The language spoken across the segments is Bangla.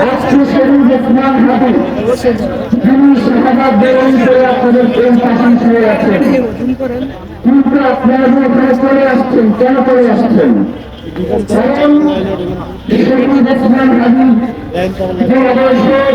আজকে শহীদ ওসমান হাবিব তিনি শাহাদাত বরণ করে আপনাদের প্রেম শাসন শুয়ে আছেন কিন্তু আপনারা যে এখানে চলে আসছেন কেন করে আসছেন কারণ শহীদ ওসমান হাবিব যে অবশ্যই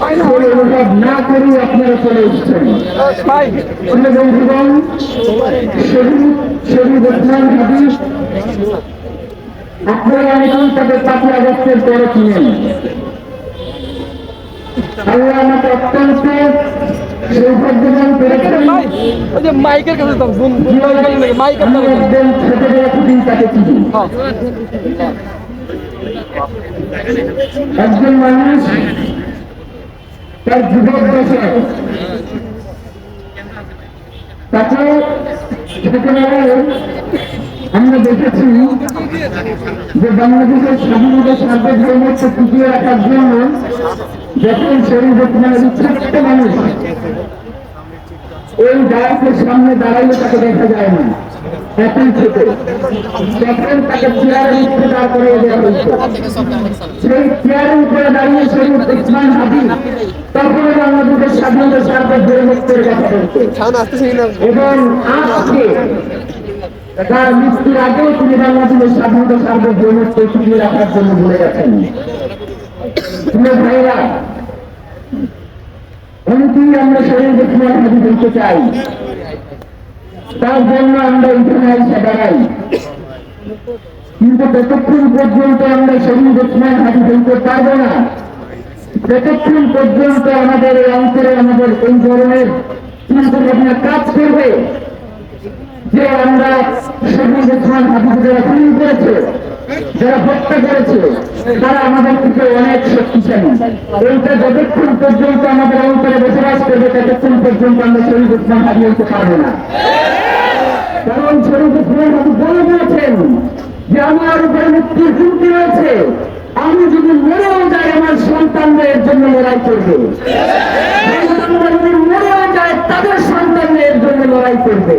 অনুভব না করেই আপনারা চলে এসছেন। বন্ধুগণ শহীদ শহীদ ওসমান হাবিব আপনারা অনেকেই তাকে পাঁচই আগস্টের পরে চিনেন আল্লাহ আমাকে অত্যন্ত সৌভাগ্যবান করেছেন। মাইকের কাছে দাও ফোন মাইকের আমি দাও একদম ছোটবেলা থেকেই তাকে চিনি। একজন মানুষ তার যুবক ছোটবেলায় আমরা দেখেছি যে বাংলাদেশের স্বাধীনতা সার্বভৌমত্ব টিকিয়ে রাখার জন্য যখন শরীর ঘটনার ছোট্ট মানুষ ওই গায়কের সামনে দাঁড়াইলে তাকে দেখা যায় না। এখন থেকে তখন তাকে চেয়ারের উপরে দেওয়া হয়েছে, সেই চেয়ারের উপরে দাঁড়িয়ে তখন স্বাধীনতা সার্বভৌমত্বের কথা বলছে। এবং আজকে তার মৃত্যুর আগেও তিনি বাংলাদেশের স্বাধীনতা সার্বভৌমত্ব টিকিয়ে রাখার জন্য বলে গেছেন। ভাইরা অনেকেই আমরা শরীর ইসমান হাবিব বলতে চাই? তার জন্য আমরা এসে দাঁড়াই কিন্তু ততক্ষণ পর্যন্ত আমরা শরীর ইসমান হাবিব বলতে পারব না যতক্ষণ পর্যন্ত আমাদের এই অন্তরে আমাদের এই ধরনের চিন্তা ভাবনা কাজ করবে যে আমরা শহীদ ওসমান হাবিব যারা খুন করেছে। যারা হত্যা করেছে, তারা আমাদের থেকে অনেক শক্তিশালী। এইটা যতক্ষণ পর্যন্ত আমাদের অন্তরে বসবাস করবে, ততক্ষণ পর্যন্ত আমরা শহীদ ওসমান হাবিব হতে পারব না। কারণ শহীদ ওসমান হাবিব বলে দিয়েছেন যে, আমার উপরে মৃত্যুর হুমকি রয়েছে। আমি যদি মরেও যাই, আমার সন্তানদের জন্য লড়াই করবে। মরেও যায় তাদের সন্তানদের জন্য লড়াই করবে।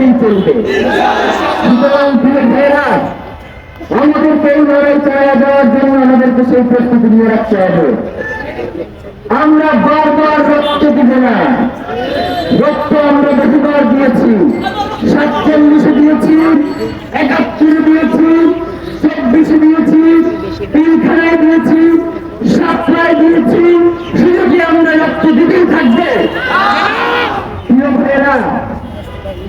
চলবেই চলবে। সুতরাং প্রিয় ভাইয়েরা আমাদেরকে লড়াই চালিয়ে যাওয়ার জন্য আমাদেরকে সেই প্রস্তুতি নিয়ে রাখতে হবে। আমরা বারবার রক্ত দিব না। রক্ত আমরা বহুবার দিয়েছি, সাতচল্লিশে দিয়েছি, একাত্তরে দিয়েছি চব্বিশে দিয়েছি পিলখানায় দিয়েছি সাতটায় দিয়েছি শুধু কি আমরা রক্ত দিতেই থাকবে প্রিয় ভাইয়েরা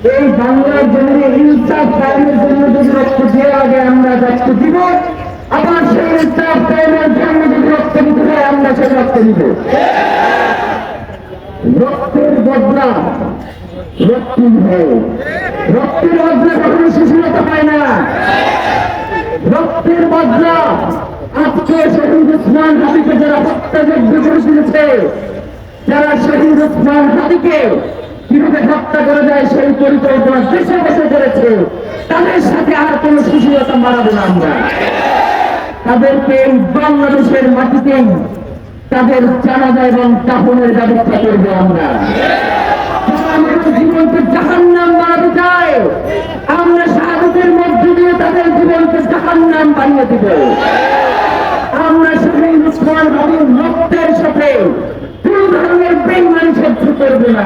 এই বাংলার জমিনে ইনসাফ কায়েমের জন্য যদি রক্ত দেওয়া আগে আমরা রক্ত দিব। আবার সেই ইনসাফ কায়েমের জন্য যদি রক্ত দিতে আমরা সেই রক্ত দিব। রক্তের বদলা রক্তই হয়। রক্তের বদলা কখনো সুশীলতা পায় না। রক্তের বদলা আজকে শহীদ উসমান হাবিকে যারা হত্যাযজ্ঞ করে তুলেছে যারা শহীদ উসমান হাবিকে কীভাবে হত্যা করা যায় সেই পরিকল্পনা দেশে বসে করেছে তাদের সাথে আর কোন সুশীলতা মারাবো না আমরা। তাদেরকে বাংলাদেশের মাটিতেই তাদের জানাজা এবং দাফনের ব্যবস্থা করব আমরা। জীবনকে জাহান নাম বানাতে চায়, আমরা শাহাদতের মধ্য দিয়ে তাদের জীবনকে জাহান নাম বানিয়ে দিব। আমরা উসমান হাবিব রক্তের সাথে কোন ধরনের বেইমানি সহ্য করবে না।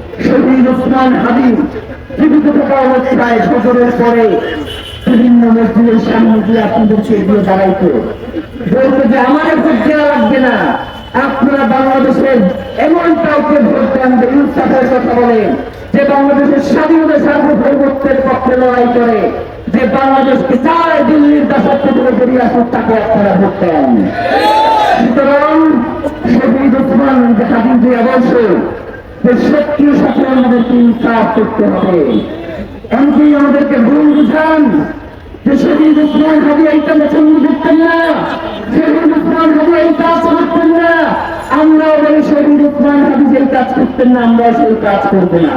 শহীদ ওসমান হাবিব জীবিত থাকা অবস্থায় ফজরের পরে বিভিন্ন মসজিদের সামনে দিয়ে আপনাদেরকে দিয়ে দাঁড়াইতো। বলতো যে, আমার ভোট দেওয়া লাগবে না। আপনারা বাংলাদেশের এমন কাউকে ভোট দেন যে ইনসাফের কথা বলেন যে বাংলাদেশের স্বাধীনতা সার্বভৌমত্বের পক্ষে লড়াই করে, যে বাংলাদেশকে চায় দিল্লির দাসত্ব থেকে বেরিয়ে আসুক, তাকে আপনারা ভোট দেন। সুতরাং শহীদ ওসমান হাবিব যে অবশ্য সত্যির সাথে আমাদেরকে ইনসাফ করতে হবে। এমনকি আমাদেরকে ভুল বুঝান। যে শহীদ ওসমান হাজি এইটা পছন্দ করতেন না শহীদ ওসমান হাজি এই কাজ করতেন না। আমরা বলি শহীদ ওসমান হাজি যেই কাজ করতেন না আমরা সেই কাজ করব না।